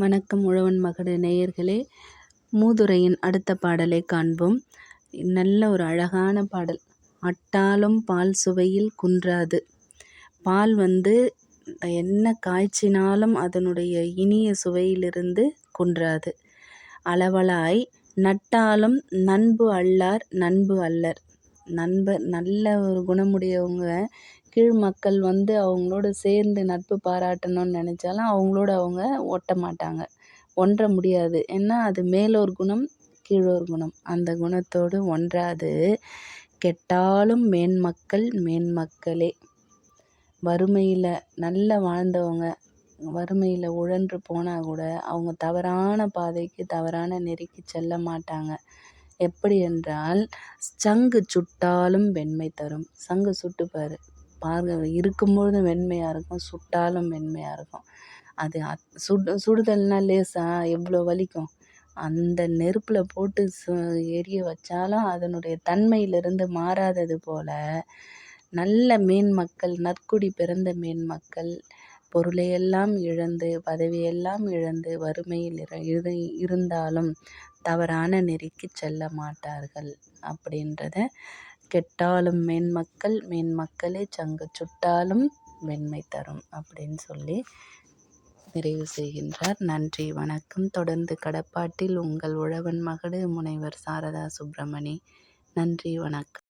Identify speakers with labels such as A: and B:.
A: வணக்கம் உழவன் மகடு நேயர்களே. மூதுரையின் அடுத்த பாடலை காண்போம். நல்ல ஒரு அழகான பாடல். அட்டாலும் பால் சுவையில் குன்றாது. பால் வந்து என்ன காய்ச்சினாலும் அதனுடைய இனிய சுவையிலிருந்து குன்றாது. அளவலாய் நட்டாலும் நண்பு அல்லார் நண்பு அல்லர். நண்பர் நல்ல ஒரு குணமுடையவங்க கீழ் மக்கள் வந்து அவங்களோட சேர்ந்து நட்பு பாராட்டணும்னு நினச்சாலும் அவங்களோட அவங்க ஒட்ட மாட்டாங்க. ஒன்ற முடியாது. ஏன்னா அது மேலோர் குணம் கீழோர் குணம். அந்த குணத்தோடு ஒன்றாது. கெட்டாலும் மேன்மக்கள் மேன்மக்களே வறுமையில் நல்லா வாழ்ந்தவங்க வறுமையில் உழன்று போனால் கூட அவங்க தவறான பாதைக்கு தவறான நெறிக்கு செல்ல மாட்டாங்க. எப்படி என்றால் சங்கு சுட்டாலும் வெண்மை தரும். சங்கு சுட்டு பார். பாருங்க இருக்கும்பொழுது வெண்மையாக இருக்கும் சுட்டாலும் வெண்மையாக இருக்கும். அது சுடு சுடுதல்னால் லேசாக எவ்வளோ வலிக்கும்? அந்த நெருப்பில் போட்டு சு எரிய வச்சாலும் அதனுடைய தன்மையிலிருந்து மாறாதது போல் நல்ல மீன் மக்கள் நற்குடி பிறந்த மீன் மக்கள் பொருளையெல்லாம் இழந்து பதவியெல்லாம் இழந்து வறுமையில் இரு இருந்தாலும் தவறான நெறிக்கு செல்ல மாட்டார்கள் அப்படின்றத கெட்டாலும் மேன்மக்கள் மேன்மக்களே சங்கு சுட்டாலும் வெண்மை தரும் அப்படின்னு சொல்லி நிறைவு செய்கின்றார். நன்றி வணக்கம். தொடர்ந்து கடப்பாட்டில் உங்கள் உழவன் மகடு முனைவர் சாரதா சுப்பிரமணி. நன்றி வணக்கம்.